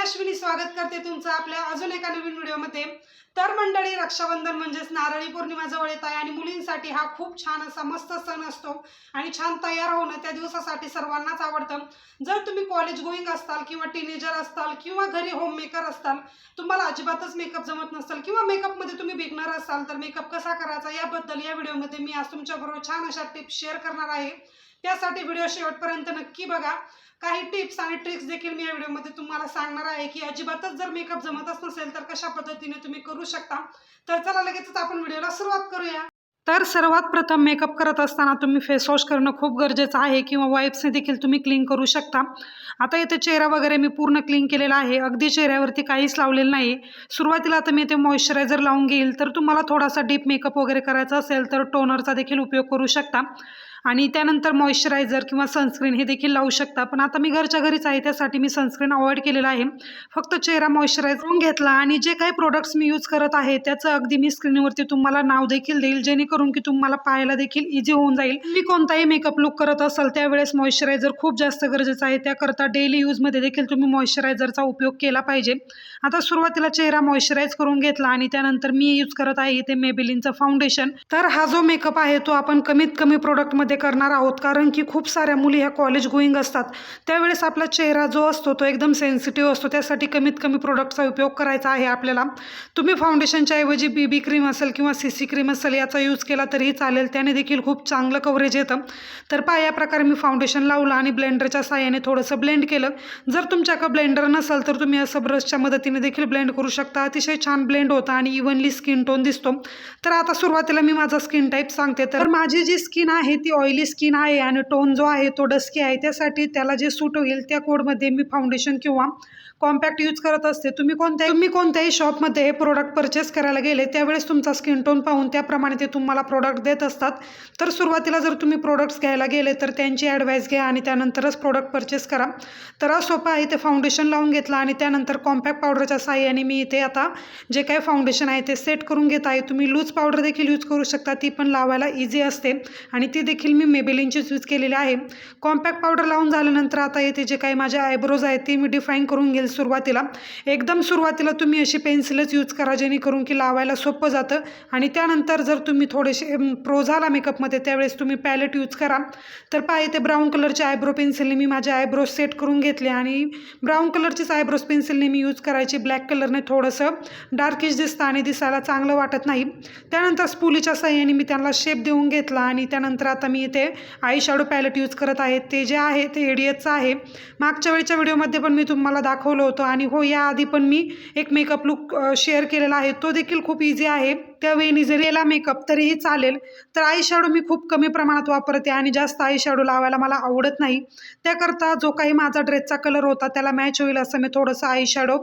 अश्विनी स्वागत करते तुमचं आपल्या अजून एका नवीन व्हिडिओमध्ये. तर मंडळी रक्षाबंधन म्हणजेच नारळी पौर्णिमा जवळ येत आहे आणि मुलींसाठी हा खूप छान असा मस्त सण असतो आणि छान तयार होणं त्या दिवसासाठी सर्वांनाच आवडतं. जर तुम्ही कॉलेज गोईंग असताल किंवा टीनेजर असताल किंवा घरी होम मेकर असताल तुम्हाला अजिबातच मेकअप जमत नसाल किंवा मेकअपमध्ये तुम्ही बिगनर असाल तर मेकअप कसा करायचा याबद्दल या व्हिडिओमध्ये मी आज तुमच्याबरोबर छान अशा टिप्स शेअर करणार आहे. त्यासाठी व्हिडिओ शेवटपर्यंत नक्की बघा. काही टिप्स आणि ट्रिक्स देखील मी या व्हिडिओमध्ये तुम्हाला सांगणार आहे की अजिबातच जर मेकअप जमतच नसेल तर कशा पद्धतीने तुम्ही करू शकता? तर चला लगेचच आपण व्हिडिओला सुरुवात करूया. तर सर्वात प्रथम मेकअप करत असताना तुम्ही फेस वॉश करणं खूप गरजेचं आहे किंवा वाईप्सने देखील तुम्ही क्लीन करू शकता. आता इथे चेहरा वगैरे मी पूर्ण क्लीन केलेला आहे. अगदी चेहऱ्यावरती काहीच लावलेलं नाही. सुरुवातीला आता मी इथे मॉइश्चरायझर लावून घेईल. तर तुम्हाला थोडासा डीप मेकअप वगैरे करायचा असेल तर टोनरचा देखील उपयोग करू शकता. आणि त्यानंतर मॉइश्चरायझर किंवा सनस्क्रीन हे देखील लावू शकता. पण आता मी घरच्या घरीच आहे त्यासाठी मी सनस्क्रीन अवॉइड केलेला आहे. फक्त चेहरा मॉइश्चरायझर करून घेतला आणि जे काही प्रोडक्ट्स मी यूज करत आहे त्याचं अगदी मी स्क्रीनवरती तुम्हाला नाव देखील देईल जेणेकरून की तुम्हाला पाहायला देखील इझी होऊन जाईल. मी कोणताही मेकअप लुक करत असाल त्यावेळेस मॉइश्चरायझर खूप जास्त गरजेचं आहे. त्याकरता डेली यूजमध्ये देखील तुम्ही मॉइश्चरायझरचा उपयोग केला पाहिजे. आता सुरुवातीला चेहरा मॉइश्चराईज करून घेतला आणि त्यानंतर मी यूज करत आहे इथे मेबिलिनचं फाउंडेशन तर हा जो मेकअप आहे तो आपण कमीत कमी प्रोडक्टमध्ये करणार आहोत. कारण की खूप साऱ्या मुली ह्या कॉलेज गोईंग असतात. त्यावेळेस आपला चेहरा जो असतो तो एकदम सेन्सिटिव्ह असतो. त्यासाठी कमीत कमी प्रोडक्टचा उपयोग करायचा आहे आपल्याला. तुम्ही फाउंडेशनच्या ऐवजी बी बी क्रीम असेल किंवा सी सी क्रीम असेल याचा यूज केला तरीही चालेल. त्याने देखील खूप चांगलं कव्हरेज येतं. तर पहा या प्रकारे मी फाउंडेशन लावलं आणि ब्लेंडरच्या साह्याने थोडंसं ब्लेंड केलं. जर तुमच्याकडे ब्लेंडर नसेल तर तुम्ही असं ब्रशच्या मदतीने देखील ब्लेंड करू शकता. अतिशय छान ब्लेंड होतं आणि इव्हनली स्किन टोन दिसतो. तर आता सुरुवातीला मी माझा स्किन टाईप सांगते. तर माझी जी स्किन आहे ती ऑइली स्किन आहे आणि टोन जो आहे तो डस्की आहे त्यासाठी त्याला जे सूट होईल त्या कोडमध्ये मी फाउंडेशन किंवा कॉम्पॅक्ट यूज करत असते. तुम्ही कोणत्या तुम्ही कोणत्याही शॉपमध्ये हे प्रोडक्ट परचेस करायला गेले त्यावेळेस तुमचा स्किन टोन पाहून त्याप्रमाणे ते तुम्हाला प्रोडक्ट देत असतात. तर सुरुवातीला जर तुम्ही प्रोडक्ट्स घ्यायला गेले तर त्यांची ॲडवाईस घ्या आणि त्यानंतरच प्रोडक्ट परचेस करा. तर हा सोपं आहे ते फाउंडेशन लावून घेतलं आणि त्यानंतर कॉम्पॅक्ट पावडरच्या साह्याने मी इथे आता जे काही फाउंडेशन आहे ते सेट करून घेत आहे. तुम्ही लूज पावडर देखील यूज करू शकता ती पण लावायला इझी असते. आणि ती देखील मी मेबेलिनचे यूज केलेले आहे. कॉम्पॅक्ट पावडर लावून झाल्यानंतर आता येथे जे काही माझे आयब्रोज आहेत ते मी डिफाईन करून घेईल सुरुवातीला. एकदम सुरुवातीला तुम्ही अशी पेन्सिलच यूज करा जेणेकरून की लावायला सोपं जातं. आणि त्यानंतर जर तुम्ही थोडेसे प्रो झाला मेकअपमध्ये त्यावेळेस तुम्ही पॅलेट यूज करा. तर पहा इथे ब्राऊन कलरच्या आयब्रो पेन्सिलने मी माझे आयब्रोज सेट करून घेतले आणि ब्राऊन कलरचीच आयब्रोज पेन्सिलने मी यूज करायची. ब्लॅक कलरने थोडंसं डार्किश दिसतं आणि दिसायला चांगलं वाटत नाही. त्यानंतर स्पुलीच्या साह्याने मी त्यांना शेप देऊन घेतला आणि त्यानंतर आता मी इथे आई शॅडो पॅलेट यूज करत आहे. ते जे आहे ते एडियतचं आहे. मागच्या वेळच्या व्हिडिओमध्ये पण मी तुम्हाला दाखवलं होतं आणि हो याआधी पण मी एक मेकअप लुक शेअर केलेला आहे. तो देखील खूप इझी आहे. त्यावेळी जरी याला मेकअप तरीही चालेल तर आय शॅडो मी खूप कमी प्रमाणात वापरते आणि जास्त आय शॅडो लावायला मला आवडत नाही. त्याकरता जो काही माझा ड्रेसचा कलर होता त्याला मॅच होईल असं मी थोडंसं आय शॅडो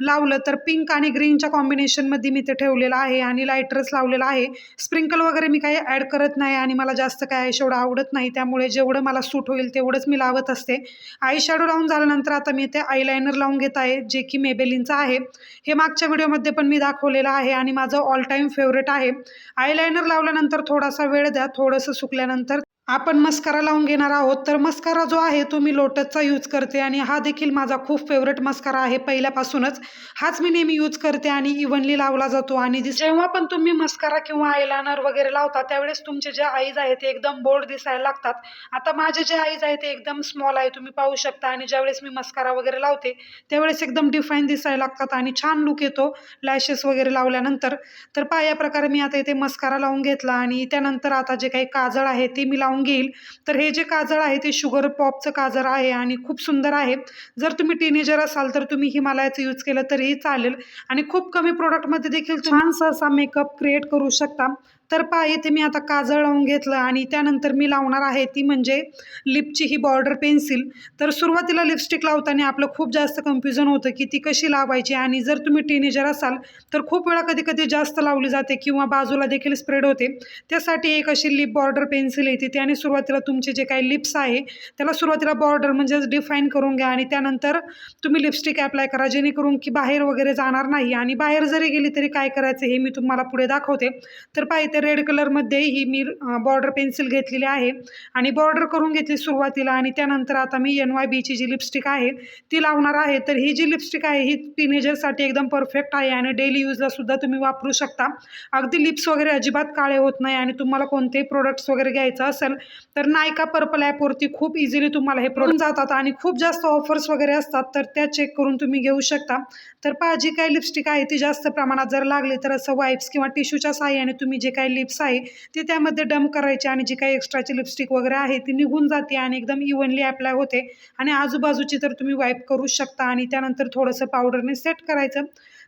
लावलं. तर पिंक आणि ग्रीनच्या कॉम्बिनेशनमध्ये मी ते ठेवलेलं आहे आणि लायटरच लावलेलं आहे. स्प्रिंकल वगैरे मी काही ॲड करत नाही आणि मला जास्त काय आय शॅडो आवडत नाही. त्यामुळे जेवढं मला सूट होईल तेवढंच मी लावत असते. आय शॅडो लावून झाल्यानंतर आता मी ते आयलायनर लावून घेत आहे जे की मेबेलिनचं आहे. हे मागच्या व्हिडिओमध्ये पण मी दाखवलेलं आहे आणि माझं ऑल टाईम फेवरेट आहे. आयलायनर लावल्यानंतर थोडासा वेळ द्या. थोडंसं सुकल्यानंतर आपण मस्कारा लावून घेणार आहोत. तर मस्कारा जो आहे तो मी लोटसचा यूज करते आणि हा देखील माझा खूप फेवरेट मस्कारा आहे पहिल्यापासूनच. हाच मी नेहमी यूज करते आणि इव्हनली लावला जातो आणि जेव्हा पण तुम्ही मस्कारा किंवा आयलायनर वगैरे लावता त्यावेळेस तुमचे जे आईज आहेत ते एकदम बोल्ड दिसायला लागतात. आता माझे जे आईज आहेत ते एकदम स्मॉल आहे तुम्ही पाहू शकता आणि ज्यावेळेस मी मस्कारा वगैरे लावते त्यावेळेस एकदम डिफाईन दिसायला लागतात आणि छान लुक येतो लॅशेस वगैरे लावल्यानंतर. तर पहा या प्रकारे मी आता इथे मस्कारा लावून घेतला आणि त्यानंतर आता जे काही काजळ आहे ते मी लावून घेईल. तर हे जे काजळ आहे ते शुगर पॉपचं काजळ आहे आणि खूप सुंदर आहे. जर तुम्ही टीनेजर असाल तर तुम्ही हिमालयाचं यूज केलं तरीही चालेल. आणि खूप कमी प्रोडक्टमध्ये देखील छानसा असा मेकअप क्रिएट करू शकता. तर पहा इथे मी आता काजळ लावून घेतलं आणि त्यानंतर मी लावणार आहे ती म्हणजे लिपची ही बॉर्डर पेन्सिल तर सुरुवातीला लिपस्टिक लावताना आपलं खूप जास्त कन्फ्युजन होतं की ती कशी लावायची आणि जर तुम्ही टीनेजर असाल तर खूप वेळा कधी कधी जास्त लावली जाते किंवा बाजूला देखील स्प्रेड होते. त्यासाठी एक अशी लिप बॉर्डर पेन्सिल येते त्याने सुरुवातीला तुमचे जे काही लिप्स आहे त्याला सुरुवातीला बॉर्डर म्हणजेच डिफाईन करून घ्या आणि त्यानंतर तुम्ही लिपस्टिक ॲप्लाय करा जेणेकरून की बाहेर वगैरे जाणार नाही. आणि बाहेर जरी गेली तरी काय करायचं हे मी तुम्हाला पुढे दाखवते. तर पाहिजे ते रेड कलरमध्ये ही मी बॉर्डर पेन्सिल घेतलेली आहे. आणि बॉर्डर करून घेतली सुरुवातीला आणि त्यानंतर आता मी एन वाय बीची जी लिपस्टिक आहे ती लावणार आहे. तर ही जी लिपस्टिक आहे ही टीनेजरसाठी एकदम परफेक्ट आहे आणि डेली यूजला सुद्धा तुम्ही वापरू शकता. अगदी लिप्स वगैरे अजिबात काळे होत नाही आणि तुम्हाला कोणतेही प्रोडक्ट्स वगैरे घ्यायचं असेल तर नायका पर्पल ॲपवरती खूप इझिली तुम्हाला हे प्रोडक्ट जातात आणि खूप जास्त ऑफर्स वगैरे असतात तर त्या चेक करून तुम्ही घेऊ शकता. तर पहा जी काही लिपस्टिक आहे ती जास्त प्रमाणात जर लागली तर असं वाईप्स किंवा टिश्यूच्या साह्याने तुम्ही जे काही लिप्स आहे ती त्यामध्ये डम करायची आणि जी काही एक्स्ट्राची लिपस्टिक वगैरे आहे ती निघून जाते आणि एकदम इव्हनली अप्लाय होते. आणि आजूबाजूची तर तुम्ही वाईप करू शकता आणि त्यानंतर थोडंसं पावडरने सेट करायचं.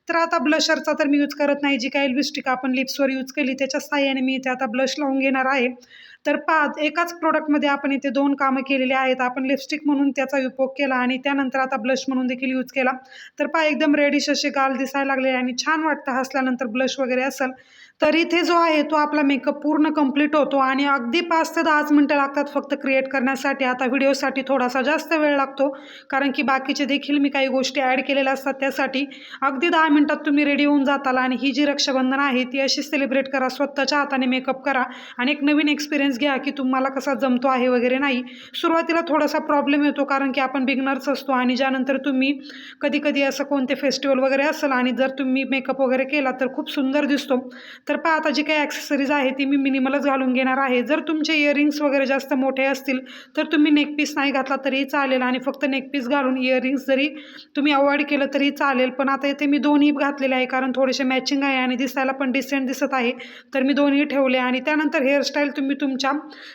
तर आता ब्लशरचा तर मी यूज करत नाही जी काही लिपस्टिक आपण लिप्सवर यूज केली त्याच्या साह्याने मी इथे आता ब्लश लावून घेणार आहे. तर पा एकाच प्रोडक्टमध्ये आपण इथे दोन कामं केलेली आहेत. आपण लिपस्टिक म्हणून त्याचा उपयोग केला आणि त्यानंतर आता ब्लश म्हणून देखील यूज केला. तर पा एकदम रेडिश असे गाल दिसायला लागले आणि छान वाटतं हसल्यानंतर ब्लश वगैरे असेल. तर इथे जो आहे तो आपला मेकअप पूर्ण कंप्लीट होतो आणि अगदी पाच ते दहाच मिनटं लागतात फक्त क्रिएट करण्यासाठी. आता व्हिडिओसाठी थोडासा जास्त वेळ लागतो कारण की बाकीचे देखील मी काही गोष्टी ॲड केलेल्या असतात त्यासाठी. अगदी दहा मिनटात तुम्ही रेडी होऊन जाताल आणि ही जी रक्षाबंधन आहे ती अशी सेलिब्रेट करा स्वतःच्या हाताने मेकअप करा आणि एक नवीन एक्सपिरियन्स घ्या की तुम्हाला कसा जमतो आहे वगैरे नाही. सुरुवातीला थोडासा प्रॉब्लेम येतो कारण की आपण बिगनर्स असतो आणि ज्यानंतर तुम्ही कधी कधी असं कोणते फेस्टिवल वगैरे असेल आणि जर तुम्ही मेकअप वगैरे केला तर खूप सुंदर दिसतो. तर पहा आता जी काही ॲक्सेसरीज आहे ती मी मिनिमलच घालून घेणार आहे. जर तुमचे इयरिंग्स वगैरे जास्त मोठे असतील तर तुम्ही नेकपीस नाही घातला तरीही चालेल आणि फक्त नेकपीस घालून इयरिंग्स जरी तुम्ही अवॉइड केलं तरी चालेल. पण आता इथे मी दोन्ही घातलेले आहे कारण थोडेसे मॅचिंग आहे आणि दिसायला पण डिसेंट दिसत आहे. तर मी दोन्ही ठेवले आणि त्यानंतर हेअरस्टाईल तुम्ही तुमच्या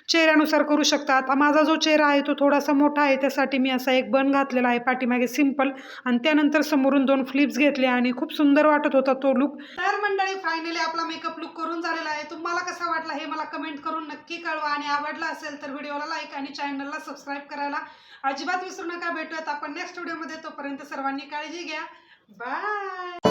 चेहऱ्यानुसार करू शकता आता माझा जो चेहरा आहे तो थोडासा मोठा आहे. त्यासाठी मी असा एक बन घातलेला आहे पाठीमागे सिंपल आणि त्यानंतर समोरून दोन फ्लिप्स घेतले आणि खूप सुंदर वाटत होता तो लुक तर मंडळी फायनली आपला मेकअप लुक करून झालेला आहे. तुम्हाला कसा वाटला हे मला कमेंट करून नक्की कळवा. आणि आवडला असेल तर व्हिडिओला लाईक आणि चॅनलला सबस्क्राईब करायला अजिबात विसरू नका. भेटूयात आपण नेक्स्ट व्हिडिओमध्ये तोपर्यंत सर्वांनी काळजी घ्या. बाय